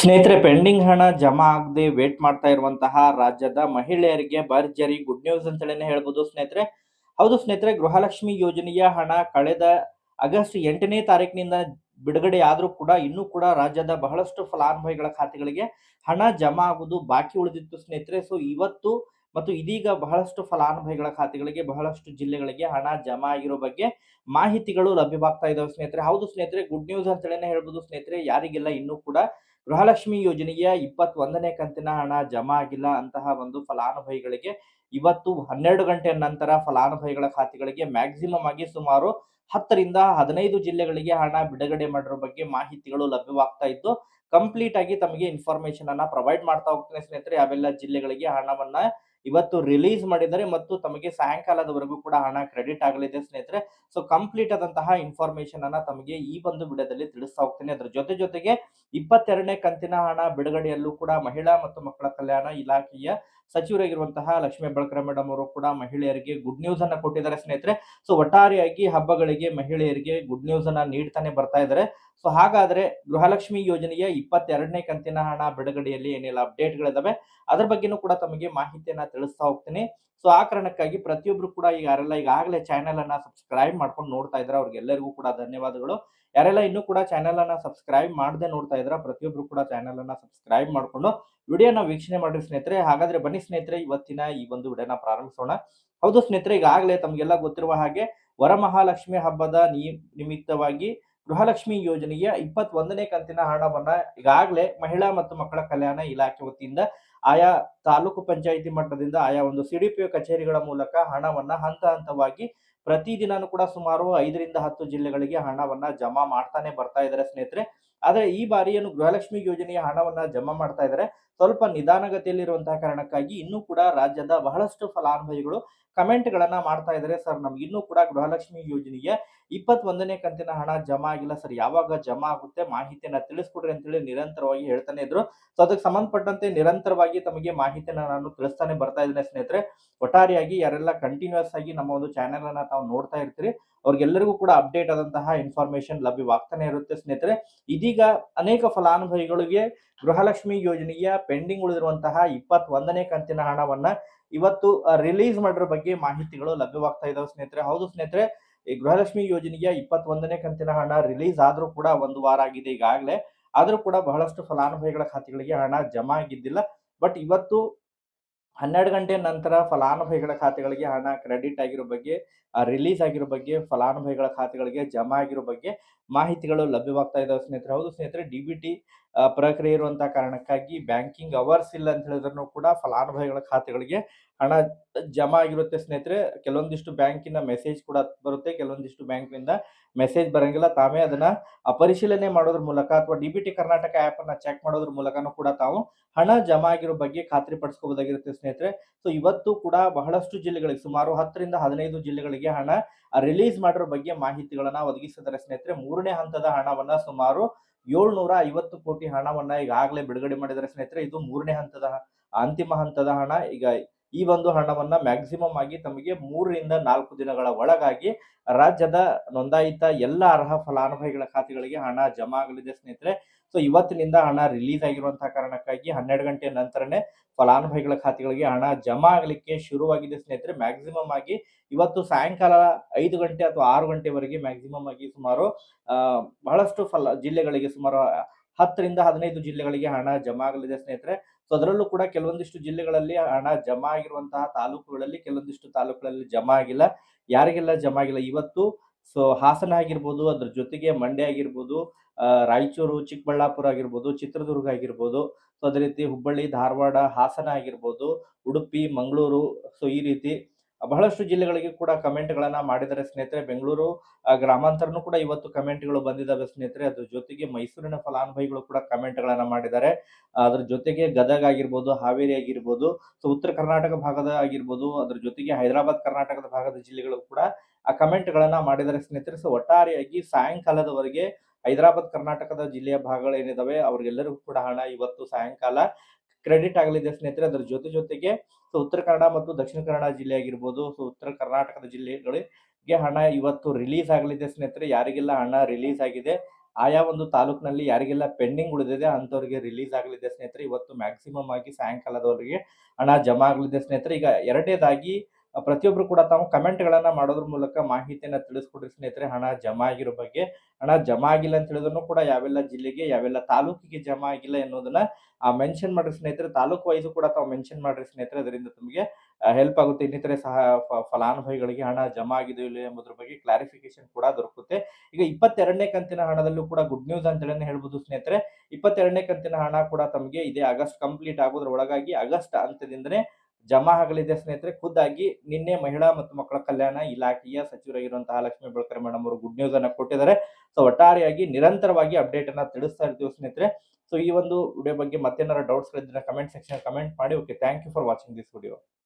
ಸ್ನೇಹಿತರೆ, ಪೆಂಡಿಂಗ್ ಹಣ ಜಮಾ ಆಗದೆ ವೇಟ್ ಮಾಡ್ತಾ ಇರುವಂತಹ ರಾಜ್ಯದ ಮಹಿಳೆಯರಿಗೆ ಭರ್ಜರಿ ಗುಡ್ ನ್ಯೂಸ್ ಅಂತೇಳಿ ಹೇಳ್ಬೋದು ಸ್ನೇಹಿತರೆ. ಹೌದು ಸ್ನೇಹಿತರೆ, ಗೃಹಲಕ್ಷ್ಮಿ ಯೋಜನೆಯ ಹಣ ಕಳೆದ ಆಗಸ್ಟ್ ಎಂಟನೇ ತಾರೀಕಿನಿಂದ ಬಿಡುಗಡೆ ಆದರೂ ಕೂಡ ಇನ್ನೂ ಕೂಡ ರಾಜ್ಯದ ಬಹಳಷ್ಟು ಫಲಾನುಭವಿಗಳ ಖಾತೆಗಳಿಗೆ ಹಣ ಜಮಾ ಆಗುವುದು ಬಾಕಿ ಉಳಿದಿತ್ತು ಸ್ನೇಹಿತರೆ. ಸೊ ಇವತ್ತು ಮತ್ತು ಇದೀಗ ಬಹಳಷ್ಟು ಫಲಾನುಭವಿಗಳ ಖಾತೆಗಳಿಗೆ, ಬಹಳಷ್ಟು ಜಿಲ್ಲೆಗಳಿಗೆ ಹಣ ಜಮಾ ಆಗಿರೋ ಬಗ್ಗೆ ಮಾಹಿತಿಗಳು ಲಭ್ಯವಾಗ್ತಾ ಇದಾವೆ ಸ್ನೇಹಿತರೆ. ಹೌದು ಸ್ನೇಹಿತರೆ ಗುಡ್ ನ್ಯೂಸ್ ಅಂತೇಳಿ ಹೇಳ್ಬೋದು ಸ್ನೇಹಿತರೆ. ಯಾರಿಗೆಲ್ಲ, ಇನ್ನೂ ಕೂಡ ಗೃಹಲಕ್ಷ್ಮಿ ಯೋಜನೆಯ ಇಪ್ಪತ್ತೊಂದನೇ ಕಂತಿನ ಹಣ ಜಮಾ ಆಗಿಲ್ಲ ಅಂತಹ ಒಂದು ಫಲಾನುಭವಿಗಳಿಗೆ ಇವತ್ತು ಹನ್ನೆರಡು ಗಂಟೆ ನಂತರ ಫಲಾನುಭವಿಗಳ ಖಾತೆಗಳಿಗೆ ಮ್ಯಾಕ್ಸಿಮಮ್ ಆಗಿ ಸುಮಾರು ಹತ್ತರಿಂದ ಹದಿನೈದು ಜಿಲ್ಲೆಗಳಿಗೆ ಹಣ ಬಿಡುಗಡೆ ಮಾಡಿರೋ ಬಗ್ಗೆ ಮಾಹಿತಿಗಳು ಲಭ್ಯವಾಗ್ತಾ ಇದ್ದು, ಕಂಪ್ಲೀಟ್ ಆಗಿ ತಮಗೆ ಇನ್ಫಾರ್ಮೇಶನ್ ಅನ್ನ ಪ್ರೊವೈಡ್ ಮಾಡ್ತಾ ಹೋಗ್ತೇನೆ ಸ್ನೇಹಿತರೆ. ಯಾವೆಲ್ಲ ಜಿಲ್ಲೆಗಳಿಗೆ ಹಣವನ್ನ ಇವತ್ತು ರಿಲೀಸ್ ಮಾಡಿದ್ದಾರೆ ಮತ್ತು ತಮಗೆ ಸಾಯಂಕಾಲದವರೆಗೂ ಕೂಡ ಹಣ ಕ್ರೆಡಿಟ್ ಆಗಲಿದೆ ಸ್ನೇಹಿತರೆ. ಸೊ ಕಂಪ್ಲೀಟ್ ಆದಂತಹ ಇನ್ಫಾರ್ಮೇಶನ್ ಅನ್ನ ತಮಗೆ ಈ ಒಂದು ವಿಡಿಯೋದಲ್ಲಿ ತಿಳಿಸ್ತಾ ಹೋಗ್ತೇನೆ. ಅದ್ರ ಜೊತೆ ಜೊತೆಗೆ ಇಪ್ಪತ್ತೆರಡನೇ ಕಂತಿನ ಹಣ ಬಿಡುಗಡೆಯಲ್ಲೂ ಕೂಡ ಮಹಿಳಾ ಮತ್ತು ಮಕ್ಕಳ ಕಲ್ಯಾಣ ಇಲಾಖೆಯ ಸಚಿವರಾಗಿರುವಂತಹ ಲಕ್ಷ್ಮೀ ಹೆಬ್ಬಾಳ್ಕರ್ ಮೇಡಮ್ ಅವರು ಕೂಡ ಮಹಿಳೆಯರಿಗೆ ಗುಡ್ ನ್ಯೂಸ್ ಅನ್ನ ಕೊಟ್ಟಿದ್ದಾರೆ ಸ್ನೇಹಿತರೆ. ಸೊ ಒಟ್ಟಾರೆಯಾಗಿ ಹಬ್ಬಗಳಿಗೆ ಮಹಿಳೆಯರಿಗೆ ಗುಡ್ ನ್ಯೂಸ್ ಅನ್ನ ನೀಡ್ತಾನೆ ಬರ್ತಾ ಇದ್ದಾರೆ. ಸೊ ಹಾಗಾದ್ರೆ ಗೃಹಲಕ್ಷ್ಮಿ ಯೋಜನೆಯ ಇಪ್ಪತ್ತೆರಡನೇ ಕಂತಿನ ಹಣ ಬಿಡುಗಡೆಯಲ್ಲಿ ಏನೆಲ್ಲ ಅಪ್ಡೇಟ್ಗಳಿದಾವೆ ಅದ್ರ ಬಗ್ಗೆನೂ ಕೂಡ ತಮಗೆ ಮಾಹಿತಿಯನ್ನ ತಿಳಿಸ್ತಾ ಹೋಗ್ತೀನಿ. ಸೊ ಆ ಕಾರಣಕ್ಕಾಗಿ ಪ್ರತಿಯೊಬ್ರು ಕೂಡ ಈಗ ಯಾರೆಲ್ಲ ಈಗಾಗಲೇ ಚಾನೆಲ್ ಅನ್ನ ಸಬ್ಸ್ಕ್ರೈಬ್ ಮಾಡ್ಕೊಂಡು ನೋಡ್ತಾ ಇದ್ದಾರೆ, ಅವ್ರಿಗೆಲ್ಲರಿಗೂ ಕೂಡ ಧನ್ಯವಾದಗಳು. ಯಾರೆಲ್ಲ ಇನ್ನೂ ಕೂಡ ಚಾನೆಲ್ ಅನ್ನ ಸಬ್ಸ್ಕ್ರೈಬ್ ಮಾಡದೆ ನೋಡ್ತಾ ಇದ್ರ, ಪ್ರತಿಯೊಬ್ರು ಕೂಡ ಚಾನೆಲ್ ಅನ್ನ ಸಬ್ಸ್ಕ್ರೈಬ್ ಮಾಡ್ಕೊಂಡು ವಿಡಿಯೋನ ವೀಕ್ಷಣೆ ಮಾಡಿ ಸ್ನೇಹಿತರೆ. ಹಾಗಾದ್ರೆ ಬನ್ನಿ ಸ್ನೇಹಿತರೆ, ಇವತ್ತಿನ ಈ ಒಂದು ವಿಡಿಯೋನ ಪ್ರಾರಂಭಿಸೋಣ. ಹೌದು ಸ್ನೇಹಿತರೆ, ಈಗಾಗಲೇ ತಮಗೆಲ್ಲ ಗೊತ್ತಿರುವ ಹಾಗೆ ವರಮಹಾಲಕ್ಷ್ಮಿ ಹಬ್ಬದ ನಿಮಿತ್ತವಾಗಿ ಗೃಹಲಕ್ಷ್ಮಿ ಯೋಜನೆಯ ಇಪ್ಪತ್ತೊಂದನೇ ಕಂತಿನ ಹಣವನ್ನ ಈಗಾಗಲೇ ಮಹಿಳಾ ಮತ್ತು ಮಕ್ಕಳ ಕಲ್ಯಾಣ ಇಲಾಖೆ ವತಿಯಿಂದ ಆಯಾ ತಾಲೂಕು ಪಂಚಾಯಿತಿ ಮಟ್ಟದಿಂದ ಆಯಾ ಒಂದು ಸಿಡಿಪಿಒ ಕಚೇರಿಗಳ ಮೂಲಕ ಹಣವನ್ನ ಹಂತ ಹಂತವಾಗಿ ಪ್ರತಿದಿನಾನು ಕೂಡ ಸುಮಾರು ಐದರಿಂದ ಹತ್ತು ಜಿಲ್ಲೆಗಳಿಗೆ ಹಣವನ್ನ ಜಮಾ ಮಾಡ್ತಾನೆ ಬರ್ತಾ ಇದ್ದಾರೆ ಸ್ನೇಹಿತರೆ. ಆದರೆ ಈ ಬಾರಿ ಏನು ಗೃಹಲಕ್ಷ್ಮಿ ಯೋಜನೆಯ ಹಣವನ್ನ ಜಮಾ ಮಾಡ್ತಾ ಇದ್ದಾರೆ. ಸ್ವಲ್ಪ ನಿಧಾನಗತಿಯಲ್ಲಿರುವಂತಹ ಕಾರಣಕ್ಕಾಗಿ ಇನ್ನೂ ಕೂಡ ರಾಜ್ಯದ ಬಹಳಷ್ಟು ಫಲಾನುಭವಿಗಳು ಕಮೆಂಟ್ ಗಳನ್ನ ಮಾಡ್ತಾ ಇದ್ದಾರೆ. ಸರ್, ನಮ್ಗೆ ಇನ್ನೂ ಕೂಡ ಗೃಹಲಕ್ಷ್ಮಿ ಯೋಜನೆಯ ಇಪ್ಪತ್ತೊಂದನೇ ಕಂತಿನ ಹಣ ಜಮಾ ಆಗಿಲ್ಲ ಸರ್. ಯಾವಾಗ ಜಮಾ ಆಗುತ್ತೆ ಮಾಹಿತಿಯನ್ನ ತಿಳಿಸ್ಕೊಡ್ರಿ ಅಂತೇಳಿ ನಿರಂತರವಾಗಿ ಹೇಳ್ತಾನೆ ಇದ್ರು. ಸೊ ಅದಕ್ಕೆ ಸಂಬಂಧಪಟ್ಟಂತೆ ನಿರಂತರವಾಗಿ ತಮಗೆ ಮಾಹಿತಿಯನ್ನ ನಾನು ತಿಳಿಸ್ತಾನೆ ಬರ್ತಾ ಇದ್ದೇನೆ ಸ್ನೇಹಿತರೆ. ಒಟ್ಟಾರೆಯಾಗಿ ಯಾರೆಲ್ಲ ಕಂಟಿನ್ಯೂಸ್ ಆಗಿ ನಮ್ಮ ಒಂದು ಚಾನೆಲ್ ಅನ್ನ ತಾವು ನೋಡ್ತಾ ಇರ್ತೀರಿ, ಅವ್ರಿಗೆಲ್ಲರಿಗೂ ಕೂಡ ಅಪ್ಡೇಟ್ ಆದಂತಹ ಇನ್ಫಾರ್ಮೇಶನ್ ಲಭ್ಯವಾಗ್ತಾನೆ ಇರುತ್ತೆ ಸ್ನೇಹಿತರೆ. ಇದೀಗ ಅನೇಕ ಫಲಾನುಭವಿಗಳಿಗೆ ಗೃಹಲಕ್ಷ್ಮಿ ಯೋಜನೆಯ ಪೆಂಡಿಂಗ್ ಉಳಿದಿರುವಂತಹ ಇಪ್ಪತ್ತೊಂದನೇ ಕಂತಿನ ಹಣವನ್ನ ಇವತ್ತು ರಿಲೀಸ್ ಮಾಡಿರೋ ಬಗ್ಗೆ ಮಾಹಿತಿಗಳು ಲಭ್ಯವಾಗ್ತಾ ಇದಾವೆ ಸ್ನೇಹಿತರೆ. ಹೌದು ಸ್ನೇಹಿತರೆ, ಈ ಗೃಹಲಕ್ಷ್ಮಿ ಯೋಜನೆಯ ಇಪ್ಪತ್ತೊಂದನೇ ಕಂತಿನ ಹಣ ರಿಲೀಸ್ ಆದ್ರೂ ಕೂಡ ಒಂದು ವಾರ ಆಗಿದೆ ಈಗಾಗಲೇ. ಆದ್ರೂ ಕೂಡ ಬಹಳಷ್ಟು ಫಲಾನುಭವಿಗಳ ಖಾತೆಗಳಿಗೆ ಹಣ ಜಮಾ ಆಗಿದ್ದಿಲ್ಲ. ಬಟ್ ಇವತ್ತು ಹನ್ನೆರಡು ಗಂಟೆ ನಂತರ ಫಲಾನುಭವಿಗಳ ಖಾತೆಗಳಿಗೆ ಹಣ ಕ್ರೆಡಿಟ್ ಆಗಿರೋ ಬಗ್ಗೆ ರಿಲೀಸ್ ಆಗಿರೋ ಬಗ್ಗೆ, ಫಲಾನುಭವಿಗಳ ಖಾತೆಗಳಿಗೆ ಜಮಾ ಆಗಿರೋ ಬಗ್ಗೆ ಮಾಹಿತಿಗಳು ಲಭ್ಯವಾಗ್ತಾ ಇದಾವೆ ಸ್ನೇಹಿತರೆ. ಹೌದು ಸ್ನೇಹಿತರೆ, ಡಿ ಬಿ ಟಿ ಪ್ರಕ್ರಿಯೆ ಇರುವಂತಹ ಕಾರಣಕ್ಕಾಗಿ ಬ್ಯಾಂಕಿಂಗ್ ಅವರ್ಸ್ ಇಲ್ಲ ಅಂತ ಹೇಳಿದ್ರು ಕೂಡ ಫಲಾನುಭವಿಗಳ ಖಾತೆಗಳಿಗೆ ಹಣ ಜಮಾ ಆಗಿರುತ್ತೆ ಸ್ನೇಹಿತರೆ. ಕೆಲವೊಂದಿಷ್ಟು ಬ್ಯಾಂಕಿನ ಮೆಸೇಜ್ ಕೂಡ ಬರುತ್ತೆ, ಕೆಲವೊಂದಿಷ್ಟು ಬ್ಯಾಂಕಿನಿಂದ ಮೆಸೇಜ್ ಬರಂಗಿಲ್ಲ. ತಾವೇ ಅದನ್ನ ಪರಿಶೀಲನೆ ಮಾಡೋದ್ರ ಮೂಲಕ ಅಥವಾ D B T Karnataka app ಅನ್ನ ಚೆಕ್ ಮಾಡೋದ್ರ ಮೂಲಕನೂ ಕೂಡ ತಾವು ಹಣ ಜಮಾ ಆಗಿರೋ ಬಗ್ಗೆ ಖಾತ್ರಿ ಪಡಿಸ್ಕೋಬಹುದಾಗಿರುತ್ತೆ ಸ್ನೇಹಿತರೆ. ಸೊ ಇವತ್ತು ಕೂಡ ಬಹಳಷ್ಟು ಜಿಲ್ಲೆಗಳಿಗೆ, ಸುಮಾರು ಹತ್ತರಿಂದ ಹದಿನೈದು ಜಿಲ್ಲೆಗಳಿಗೆ ಹಣ ರಿಲೀಸ್ ಮಾಡಿರೋ ಬಗ್ಗೆ ಮಾಹಿತಿಗಳನ್ನ ಒದಗಿಸಿದ್ದಾರೆ ಸ್ನೇಹಿತರೆ. ಮೂರನೇ ಹಂತದ ಹಣವನ್ನ ಸುಮಾರು ಏಳ್ನೂರ ಐವತ್ತು ಕೋಟಿ ಹಣವನ್ನ ಈಗಾಗಲೇ ಬಿಡುಗಡೆ ಮಾಡಿದ್ದಾರೆ ಸ್ನೇಹಿತರೆ. ಇದು ಮೂರನೇ ಹಂತದ ಅಂತಿಮ ಹಂತದ ಹಣ. ಈಗ ಈ ಒಂದು ಹಣವನ್ನ ಮ್ಯಾಕ್ಸಿಮಮ್ ಆಗಿ ತಮಗೆ ಮೂರರಿಂದ ನಾಲ್ಕು ದಿನಗಳ ಒಳಗಾಗಿ ರಾಜ್ಯದ ನೋಂದಾಯಿತ ಎಲ್ಲ ಅರ್ಹ ಫಲಾನುಭವಿಗಳ ಖಾತೆಗಳಿಗೆ ಹಣ ಜಮಾ ಆಗಲಿದೆ ಸ್ನೇಹಿತರೆ. ಸೊ ಇವತ್ತಿನಿಂದ ಹಣ ರಿಲೀಸ್ ಆಗಿರುವಂತಹ ಕಾರಣಕ್ಕಾಗಿ ಹನ್ನೆರಡು ಗಂಟೆ ನಂತರನೇ ಫಲಾನುಭವಿಗಳ ಖಾತೆಗಳಿಗೆ ಹಣ ಜಮಾ ಆಗಲಿಕ್ಕೆ ಶುರುವಾಗಿದೆ ಸ್ನೇಹಿತರೆ. ಮ್ಯಾಕ್ಸಿಮಮ್ ಆಗಿ ಇವತ್ತು ಸಾಯಂಕಾಲ ಐದು ಗಂಟೆ ಅಥವಾ ಆರು ಗಂಟೆವರೆಗೆ ಮ್ಯಾಕ್ಸಿಮಮ್ ಆಗಿ ಸುಮಾರು ಬಹಳಷ್ಟು ಫಲ, ಜಿಲ್ಲೆಗಳಿಗೆ ಸುಮಾರು ಹತ್ತರಿಂದ ಹದಿನೈದು ಜಿಲ್ಲೆಗಳಿಗೆ ಹಣ ಜಮಾ ಆಗಲಿದೆ ಸ್ನೇಹಿತರೆ. ಸೊ ಅದರಲ್ಲೂ ಕೂಡ ಕೆಲವೊಂದಿಷ್ಟು ಜಿಲ್ಲೆಗಳಲ್ಲಿ ಹಣ ಜಮಾ ಆಗಿರುವಂತಹ ತಾಲೂಕುಗಳಲ್ಲಿ ಕೆಲವೊಂದಿಷ್ಟು ತಾಲೂಕುಗಳಲ್ಲಿ ಜಮಾ ಆಗಿಲ್ಲ ಯಾರಿಗೆಲ್ಲ ಜಮಾ ಆಗಿಲ್ಲ ಇವತ್ತು ಸೊ, ಹಾಸನ ಆಗಿರ್ಬೋದು, ಅದ್ರ ಜೊತೆಗೆ ಮಂಡ್ಯ ಆಗಿರ್ಬೋದು ರಾಯಚೂರು, ಚಿಕ್ಕಬಳ್ಳಾಪುರ ಆಗಿರ್ಬೋದು, ಚಿತ್ರದುರ್ಗ ಆಗಿರ್ಬೋದು. ಸೊ ಅದೇ ರೀತಿ ಹುಬ್ಬಳ್ಳಿ, ಧಾರವಾಡ, ಹಾಸನ ಆಗಿರ್ಬೋದು, ಉಡುಪಿ, ಮಂಗಳೂರು, ಸೊ, ಈ ರೀತಿ ಬಹಳಷ್ಟು ಜಿಲ್ಲೆಗಳಿಗೆ ಕೂಡ ಕಮೆಂಟ್ಗಳನ್ನ ಮಾಡಿದ್ದಾರೆ ಸ್ನೇಹಿತರೆ. ಬೆಂಗಳೂರು ಗ್ರಾಮಾಂತರನು ಕೂಡ ಇವತ್ತು ಕಮೆಂಟ್ಗಳು ಬಂದಿದ್ದಾವೆ ಸ್ನೇಹಿತರೆ. ಅದ್ರ ಜೊತೆಗೆ ಮೈಸೂರಿನ ಫಲಾನುಭವಿಗಳು ಕೂಡ ಕಮೆಂಟ್ಗಳನ್ನ ಮಾಡಿದ್ದಾರೆ. ಅದ್ರ ಜೊತೆಗೆ ಗದಗ ಆಗಿರ್ಬೋದು, ಹಾವೇರಿ ಆಗಿರ್ಬೋದು, ಸೊ ಉತ್ತರ ಕರ್ನಾಟಕ ಭಾಗದ ಆಗಿರ್ಬೋದು, ಅದ್ರ ಜೊತೆಗೆ ಹೈದರಾಬಾದ್ ಕರ್ನಾಟಕದ ಭಾಗದ ಜಿಲ್ಲೆಗಳು ಕೂಡ ಆ ಕಮೆಂಟ್ಗಳನ್ನ ಮಾಡಿದ್ದಾರೆ ಸ್ನೇಹಿತರೆ. ಸೊ ಒಟ್ಟಾರೆಯಾಗಿ ಸಾಯಂಕಾಲದವರೆಗೆ ಹೈದರಾಬಾದ್ ಕರ್ನಾಟಕದ ಜಿಲ್ಲೆಯ ಭಾಗಗಳು ಏನಿದಾವೆ ಅವ್ರಿಗೆಲ್ಲರಿಗೂ ಕೂಡ ಹಣ. ಇವತ್ತು ಸಾಯಂಕಾಲ ಕ್ರೆಡಿಟ್ ಆಗಲಿದೆ ಸ್ನೇಹಿತರೆ, ಅದರ ಜೊತೆ ಜೊತೆಗೆ ಸೊ ಉತ್ತರ ಕನ್ನಡ ಮತ್ತು ದಕ್ಷಿಣ ಕನ್ನಡ ಜಿಲ್ಲೆ ಆಗಿರ್ಬೋದು. ಸೊ ಉತ್ತರ ಕರ್ನಾಟಕದ ಜಿಲ್ಲೆಗಳಿಗೆ ಹಣ ಇವತ್ತು ರಿಲೀಸ್ ಆಗಲಿದೆ ಸ್ನೇಹಿತರೆ. ಯಾರಿಗೆಲ್ಲ ಹಣ ರಿಲೀಸ್ ಆಗಿದೆ, ಆಯಾ ಒಂದು ತಾಲೂಕಿನಲ್ಲಿ ಯಾರಿಗೆಲ್ಲ ಪೆಂಡಿಂಗ್ ಉಳಿದಿದೆ ಅಂಥವ್ರಿಗೆ ರಿಲೀಸ್ ಆಗಲಿದೆ ಸ್ನೇಹಿತರೆ. ಇವತ್ತು ಮ್ಯಾಕ್ಸಿಮಮ್ ಆಗಿ ಸಾಯಂಕಾಲದವರೆಗೆ ಹಣ ಜಮಾ ಆಗಲಿದೆ ಸ್ನೇಹಿತರೆ. ಈಗ ಎರಡನೇದಾಗಿ ಆ, ಪ್ರತಿಯೊಬ್ರು ಕೂಡ ತಾವು ಕಮೆಂಟ್ಗಳನ್ನ ಮಾಡೋದ್ರ ಮೂಲಕ ಮಾಹಿತಿಯನ್ನ ತಿಳಿಸ್ಕೊಡ್ರಿ ಸ್ನೇಹಿತರೆ. ಹಣ ಜಮಾ ಆಗಿರೋ ಬಗ್ಗೆ. ಹಣ ಜಮಾ ಆಗಿಲ್ಲ ಅಂತ ಹೇಳಿದ್ರು ಕೂಡ ಯಾವೆಲ್ಲ ಜಿಲ್ಲೆಗೆ ಯಾವೆಲ್ಲ ತಾಲೂಕಿಗೆ ಜಮಾ ಆಗಿಲ್ಲ ಎನ್ನುವುದನ್ನ ಮೆನ್ಷನ್ ಮಾಡ್ರಿ ಸ್ನೇಹಿತರೆ. ತಾಲೂಕು ವೈಸು ಕೂಡ ತಾವು ಮೆನ್ಷನ್ ಮಾಡ್ರಿ ಸ್ನೇಹಿತರೆ. ಅದರಿಂದ ತಮಗೆ ಹೆಲ್ಪ್ ಆಗುತ್ತೆ. ಇನ್ನಿತರೆ ಸಹ ಫಲಾನುಭವಿಗಳಿಗೆ ಹಣ ಜಮಾ ಆಗಿದೆಯೋ ಇಲ್ಲ ಎಂಬುದ್ರ ಬಗ್ಗೆ ಕ್ಲಾರಿಫಿಕೇಶನ್ ಕೂಡ ದೊರಕುತ್ತೆ. ಈಗ ಇಪ್ಪತ್ತೆರಡನೇ ಕಂತಿನ ಹಣದಲ್ಲೂ ಕೂಡ ಗುಡ್ ನ್ಯೂಸ್ ಅಂತ ಹೇಳಿ ಹೇಳ್ಬೋದು ಸ್ನೇಹಿತರೆ. ಇಪ್ಪತ್ತೆರಡನೇ ಕಂತಿನ ಹಣ ಕೂಡ ತಮಗೆ ಇದೇ ಆಗಸ್ಟ್ ಕಂಪ್ಲೀಟ್ ಆಗೋದ್ರ ಒಳಗಾಗಿ ಆಗಸ್ಟ್ ಅಂತ್ಯದಿಂದನೇ ಜಮಾ ಆಗಲಿದೆ ಸ್ನೇಹಿತರೆ, ಖುದ್ದಾಗಿ ನಿನ್ನೆ ಮಹಿಳಾ ಮತ್ತು ಮಕ್ಕಳ ಕಲ್ಯಾಣ ಇಲಾಖೆಯ ಸಚಿವರಾಗಿರುವಂತಹ ಲಕ್ಷ್ಮೀ ಬೆಳಕರೆ ಮೇಡಮ್ ಅವರು ಗುಡ್ ನ್ಯೂಸ್ ಅನ್ನ ಕೊಟ್ಟಿದ್ದಾರೆ. ಸೊ ಒಟ್ಟಾರೆಯಾಗಿ ನಿರಂತರವಾಗಿ ಅಪ್ಡೇಟ್ ಅನ್ನ ತಿಳಿಸ್ತಾ ಇರ್ತೀವಿ ಸ್ನೇಹಿತರೆ. ಸೊ ಈ ಒಂದು ವಿಡಿಯೋ ಬಗ್ಗೆ ಮತ್ತೇನಾರ ಡೌಟ್ಸ್ ಇದ್ರೆ ಕಮೆಂಟ್ ಸೆಕ್ಷನ್ ಕಮೆಂಟ್ ಮಾಡಿ. Okay thank you for watching this video